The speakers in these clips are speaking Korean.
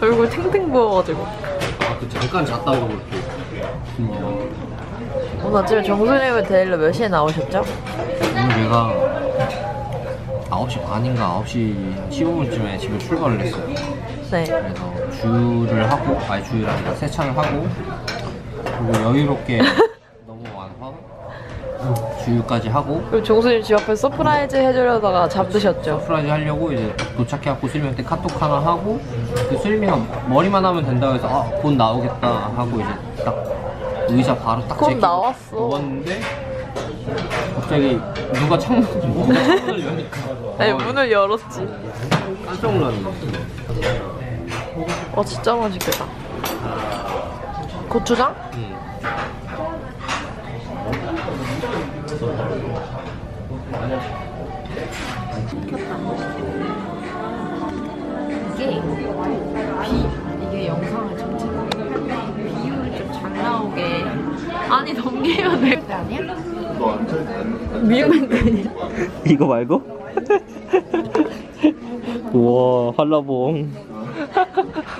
얼굴 탱탱 부어가지고. 아, 그 잠깐 잤다고 그렇게. 음, 오늘 아침에 정수님을 데리러 몇 시에 나오셨죠? 오늘 제가 9시 반인가 9시 15분쯤에 집에 출발을 했어요. 네. 그래서 주유를 하고, 아니 주유를 아니라 세차를 하고, 그리고 여유롭게 주유까지 하고, 그리고 정수님 집 앞에 서프라이즈 해주려다가 잠드셨죠? 서프라이즈 하려고 이제 도착해갖고 수림이한테 카톡 하나 하고, 그 수림이가 머리만 하면 된다고 해서 아, 곧 나오겠다 하고 이제 딱 의자 바로 딱 곧 제끼고 나왔어. 누웠는데 갑자기 누가 창문, 누가 창문을 여니까 네, 어, 문을 열었지. 깜짝 놀랐네. 어, 진짜 맛있겠다. 고추장? 응. 이게 비 이게 영상을 전체적으로 비율이 좀 잘 나오게 아니 넘기면 될거 아니야? 미우면 되냐? 이거 말고? 우와 한라봉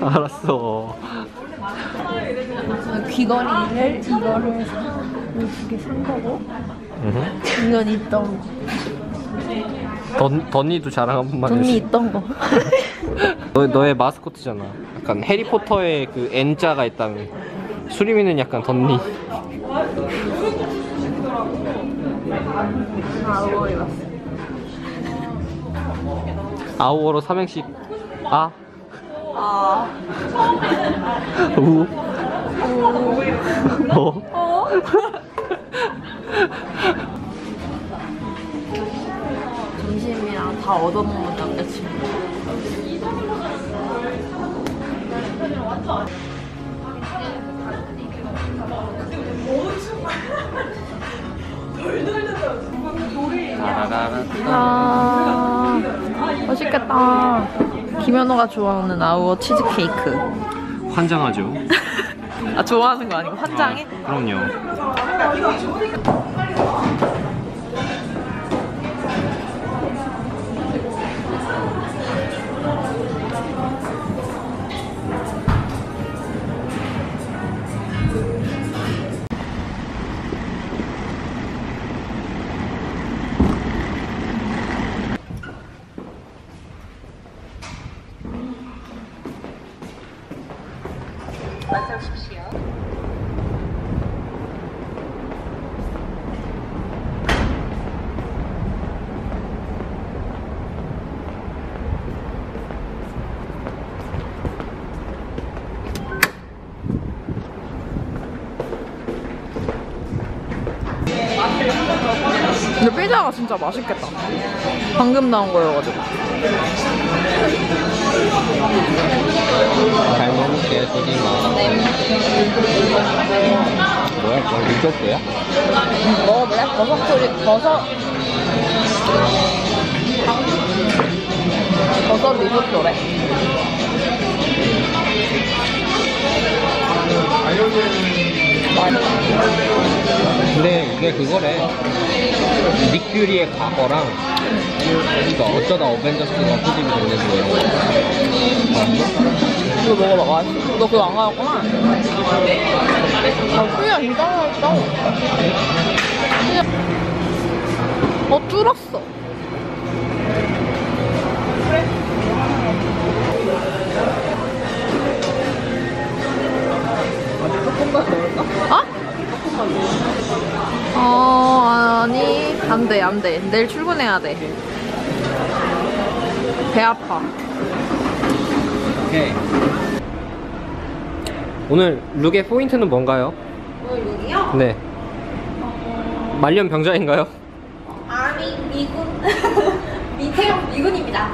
알았어 귀걸이를 이거를 두개 산 거고 이건 있던 거. 던, 던니도 자랑 한 번만 돈이 있던 거. 너, 너의 마스코트잖아. 약간 해리포터의 그 N자가 있다면 수리미는 약간 던니. 아우어로 삼행시. 아. 아. 우. 어? 어? 점심이랑 다 얻어먹는 남자친구 아 맛있겠다 김현호가 좋아하는 아우어 치즈케이크 환장하죠 아 좋아하는 거 아니고 환장해? 그럼요 근 데 피자가 진짜 맛있겠다. 방금 나온 거여가지고. 잘 먹을게 수리마 뭐야 그건 리조또야? 먹어볼래? 버섯 소리, 버섯. 버섯 리조또래. 근데 이게 그거래 닉 퓨리의 과거랑 그러니까 어쩌다 어벤져스가 수집이 됐는데 이거 먹어봐. 맛있어. 너 그거 안 가봤구나. 아, 수야 진짜 맛있다. 어, 줄었어. 어? 어, 아니, 안 돼, 안 돼. 내일 출근해야 돼. 배 아파. 오케이 오늘 룩의 포인트는 뭔가요? 오늘 룩이요? 네 말년 병자인가요? 아미 미군 미태형 미군입니다.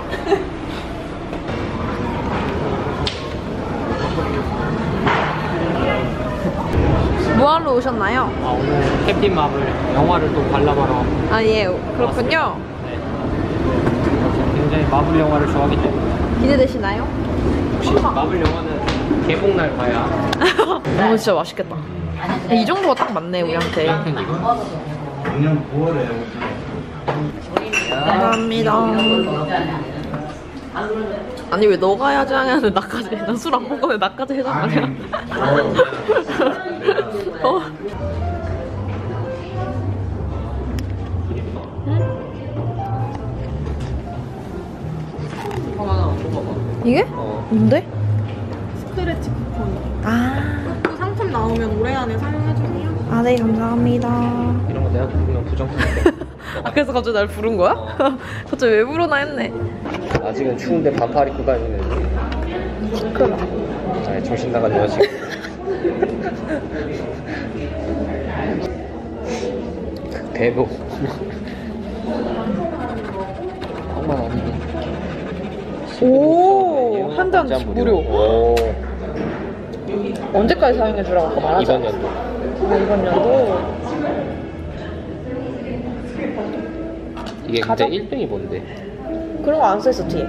뭐하러 오셨나요? 아 오늘 캡틴 마블 영화를 또 관람하러 아 예 그렇군요. 네. 굉장히 마블 영화를 좋아하기 때문에 기대되시나요? 혹시 마블 영화는 개봉날 봐야 어 진짜 맛있겠다. 이 정도가 딱 맞네 우리한테. 팬 이거? 감사합니다. 아니 왜 너가 해야지 하냐는데 나까지 해. 난술 안 먹었는데 나까지 해장 아니야? 어? 이게? 어. 뭔데? 스트레치 쿠폰. 아, 그 상품 나오면 올해 안에 사용해주세요. 아, 네, 감사합니다. 이런 거 내가 부르면 부정선인데. 아, 그래서 갑자기 날 부른 거야? 어. 갑자기 왜 부르나 했네. 아직은 추운데 반팔 입고 다니는. 시끄러. 아, 정신 나간 여자식. 대복. 정말 아니네. 오, 한잔 무료. 오, 언제까지 사용해 주라고 아까 말하자. 이번 연도. 아, 이번 연도. 이게 가자. 근데 1등이 뭔데? 그런 거 안 써있어 뒤에.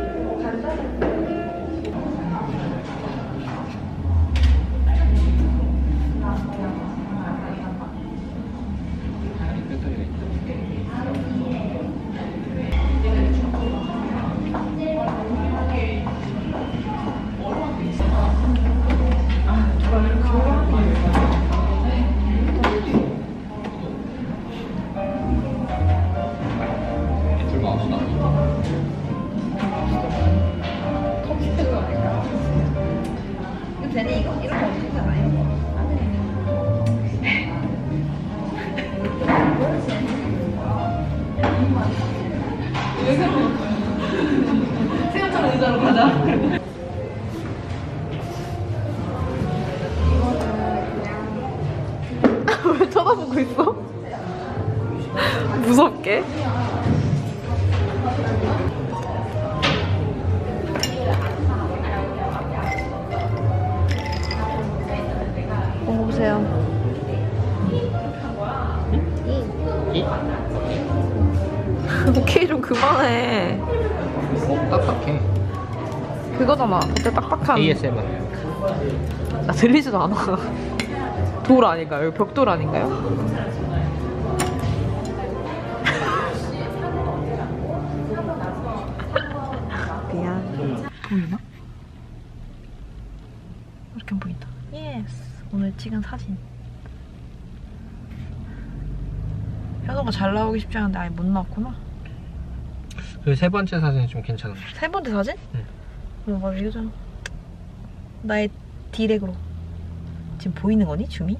있어? 무섭게? 먹어보세요. 이? 오케이 좀 그만해. 어, 딱딱해. 그거잖아. 그때 딱딱한. ASMR. 나 들리지도 않아. 돌 아닌가요? 벽돌 아닌가요? 미안. 보이나? 이렇게 보인다. 예스. 오늘 찍은 사진. 현호가 잘 나오기 쉽지 않은데 아예 못 나왔구나. 그 세 번째 사진이 좀 괜찮아. 세 번째 사진? 응. 응, 맞아, 이거잖아. 나의 디렉으로. 지금 보이는 거니, 줌이?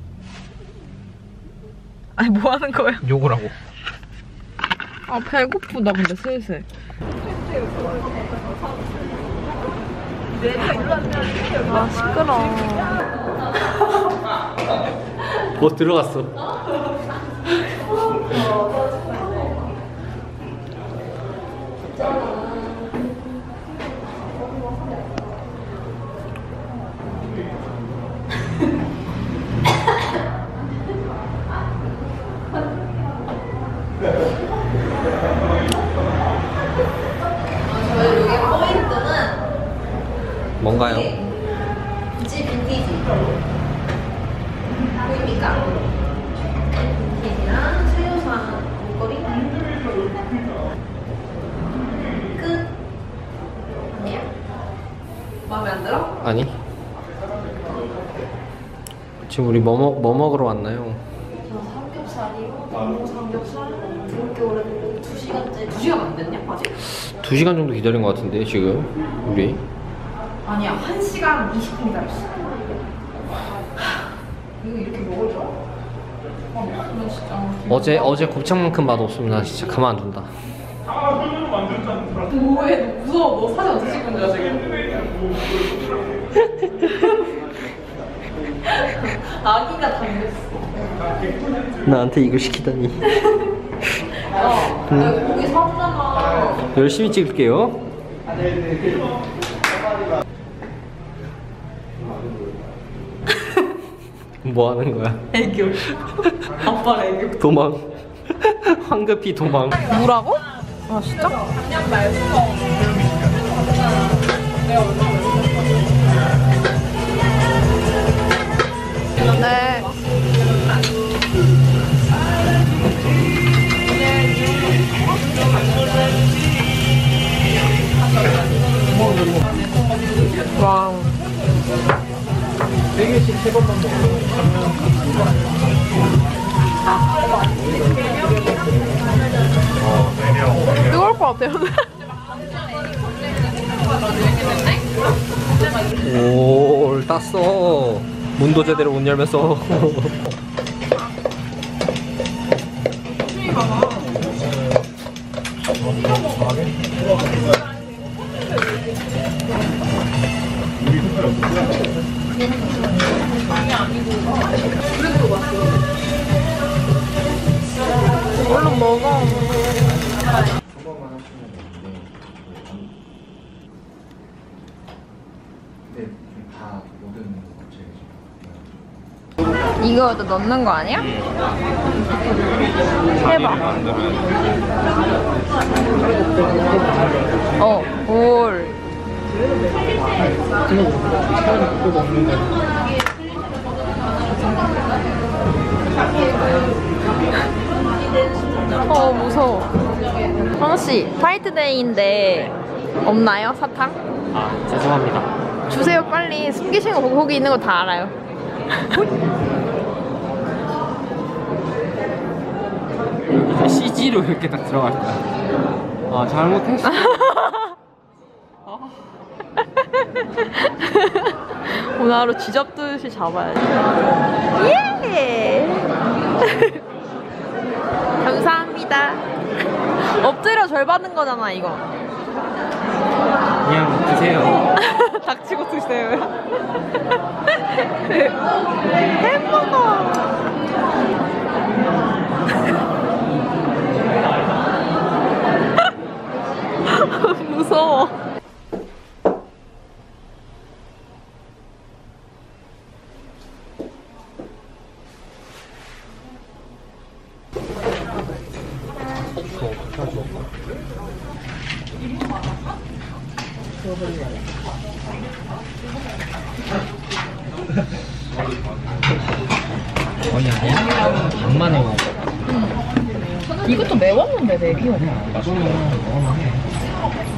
아니, 뭐 하는 거야? 욕을 하고. 아, 배고프다, 근데 슬슬. 아, 시끄러. 뭐 들어갔어. 지금 우리 뭐, 먹, 뭐 먹으러 왔나요? 저 삼겹살이고 너무 삼겹살 그렇게 오래 먹고 2시간째 2시간 안 됐냐 아직? 2시간 정도 기다린 것 같은데, 지금. 우리. 아니야 1시간 20분 기다렸어 이거 이렇게 먹을 줄 알아? 아 진짜 어제, 어제 곱창만큼 맛 없으면 나 진짜 가만둔다. 뭐해 너 무서워 너 사진 어떻게 찍은 거야 지금 아기가 당겼어 나한테 이거 시키다니. 야 내가 고기 사주잖아 열심히 찍을게요. 뭐 하는 거야? 애교. 아빠 애교. 도망. 황급히 도망. 뭐라고? 아, 진짜? 네. 와우. 뜨거울 것 같아요. 오, 땄어. 문도 제대로 못 열면서 얼른 먹어. 근데 다 모든 업체에서 이거 넣는 거 아니야? 해봐. 어, 볼. 어, 무서워. 현씨, 화이트데이인데 없나요? 사탕? 아 죄송합니다 주세요, 빨리. 숨기신 거 보고 거기 있는 거 다 알아요. 이제 CG로 이렇게 딱 들어갈 거야 아 잘못했어 오늘 하루 쥐잡듯이 잡아야지. 예! 감사합니다. 엎드려 절 받는 거잖아, 이거. 그냥 드세요 닥치고 드세요. 햄버거. 무서워. 아니 아니야 반만 해먹어 이것도 매웠는데, 내 기억. 맛있는 거 먹으면 해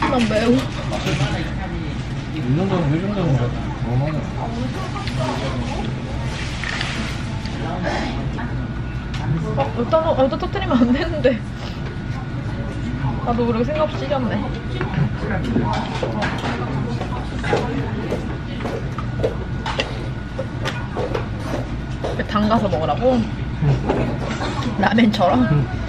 난 매워. 이 정도는 이 정도는 해 어, 일단, 어, 일단 터뜨리면 안 되는데. 나도 그렇게 생각 없이 찢었네. 왜 담가서 먹으라고? 라멘처럼?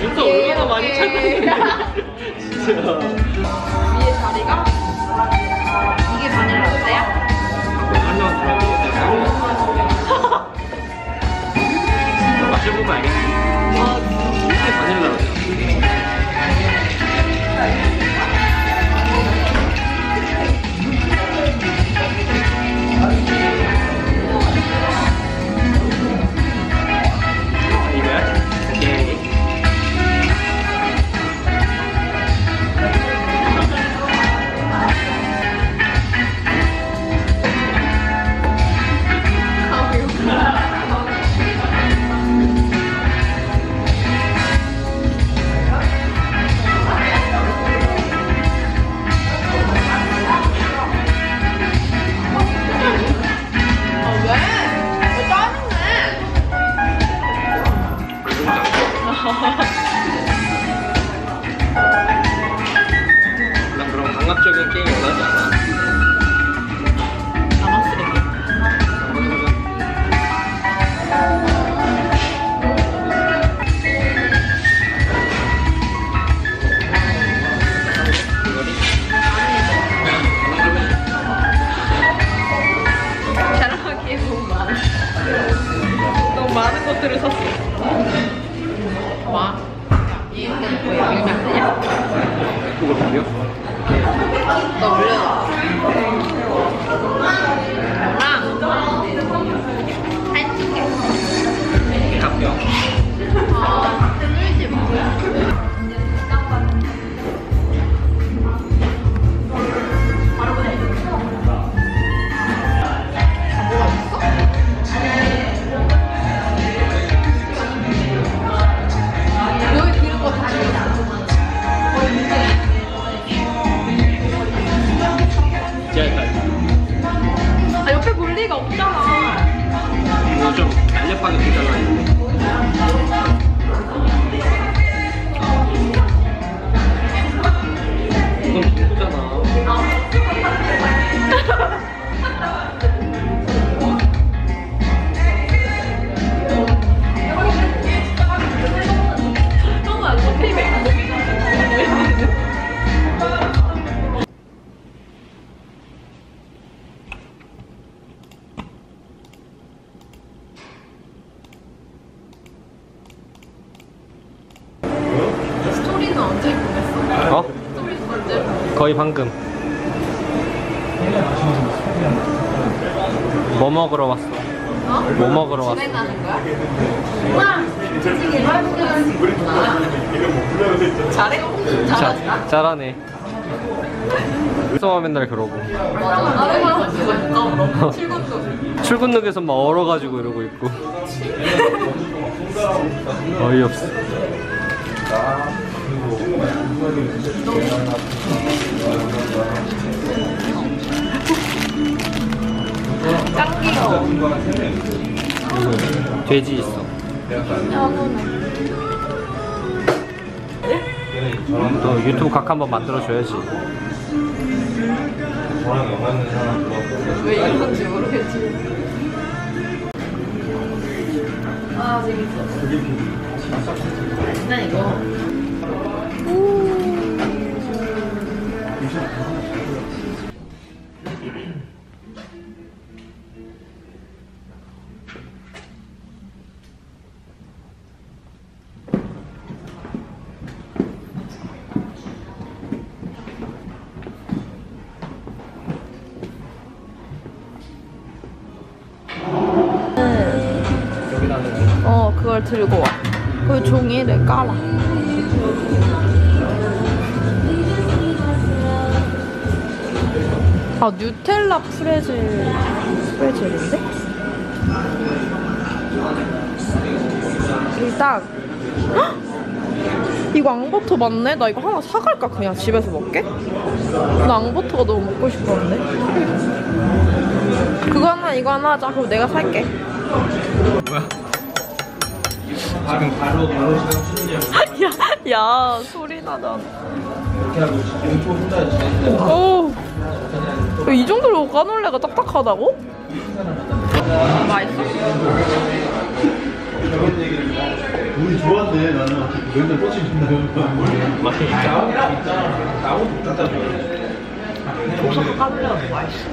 민서 얼마나 많이 찾았는데. 진짜. 위에 자리가? 이게 바닐라 라떼야? 들어보고 내가 마셔보면 알겠지 거의 방금. 뭐 먹으러 왔어? 어? 뭐 먹으러 왔어? 거야? 우와! 잘해? 잘하지? 자, 잘하네. 수마 맨날 그러고. 출근도. 출근룩에서 막 얼어가지고 이러고 있고. 어이없어. 돼지 있어. 또 유튜브 각 한번 만들어줘야지. 왜 이런 건지 모르겠지. 아, 재밌어. 난 이거. 어, 들고 와. 그 종이를 깔아. 아, 뉴텔라 프레젤, 프레젤인데? 일단, 헉! 이거 앙버터 맞네? 나 이거 하나 사갈까? 그냥 집에서 먹게? 나 앙버터가 너무 먹고 싶었는데. 그거 하나, 이거 하나 하자. 그럼 내가 살게. 야, 야, 소리 나잖아. 오, 야, 이 정도로 까놀레가 딱딱하다고? 맛있어? 우리 좋아한대. 나는 맨날 꽃이 핀다고 맛이 있다. 까놀레가 맛있어.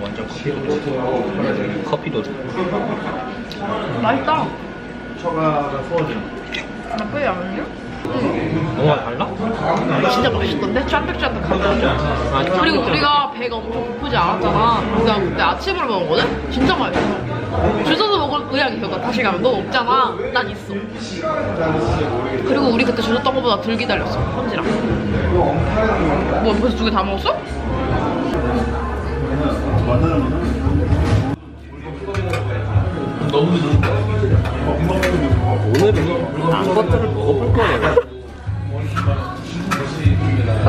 완전 커피도 좋고 커피도 좋고 맛있다. 처가가 소원이야 나쁘지 않은요? 뭔가 달라? 진짜 맛있던데? 쫀득쫀득하고. 아, 그리고 우리가 배가 엄청 고프지 않았잖아. 우리가 그때 아침으로 먹었거든? 진짜 맛있어. 먹을 의향이 있어. 나 다시 가면 넌 없잖아. 난 있어. 그리고 우리 그때 주셨던 것보다 덜 기다렸어. 현지랑. 뭐 벌써 두 개 다 먹었어? 오늘은 앙버터를 먹어볼 거예요.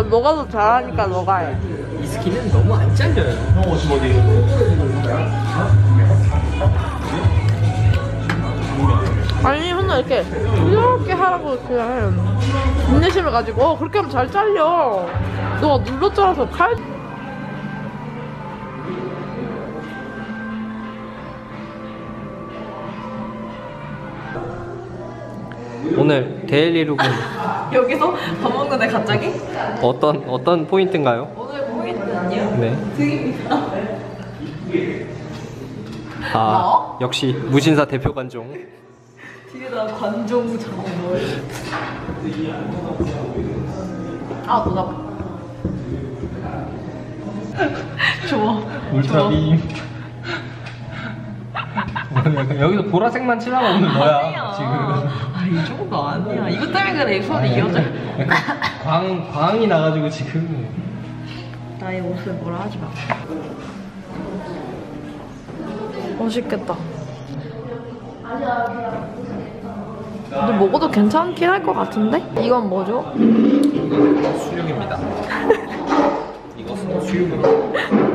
너가 더 잘하니까 너가 해. 이 스키는 너무 안 잘려요. 아니 혼자 이렇게 이렇게 하라고 그냥 인내심을 가지고 어, 그렇게 하면 잘 잘려. 너가 눌러 잘라서 칼. 오늘 데일리룩은 여기서 밥 먹는데 갑자기? 어떤 어떤 포인트인가요? 오늘 포인트는요? 네. 등입니다. 아 역시 무신사 대표 관종. 뒤에다 관종 장어 넣어요. 아 너나. 좋아. 울트라빔. 여기서 보라색만 칠하고 오는 아니야. 아, 이 정도 아니야. 이것 때문에 그래. 손이 이어져. 광 광이 나가지고 지금. 나의 옷을 뭐라 하지 마. 맛있겠다. 근데 먹어도 괜찮긴 할 것 같은데? 이건 뭐죠? 수육입니다. 이것은 수육입니다.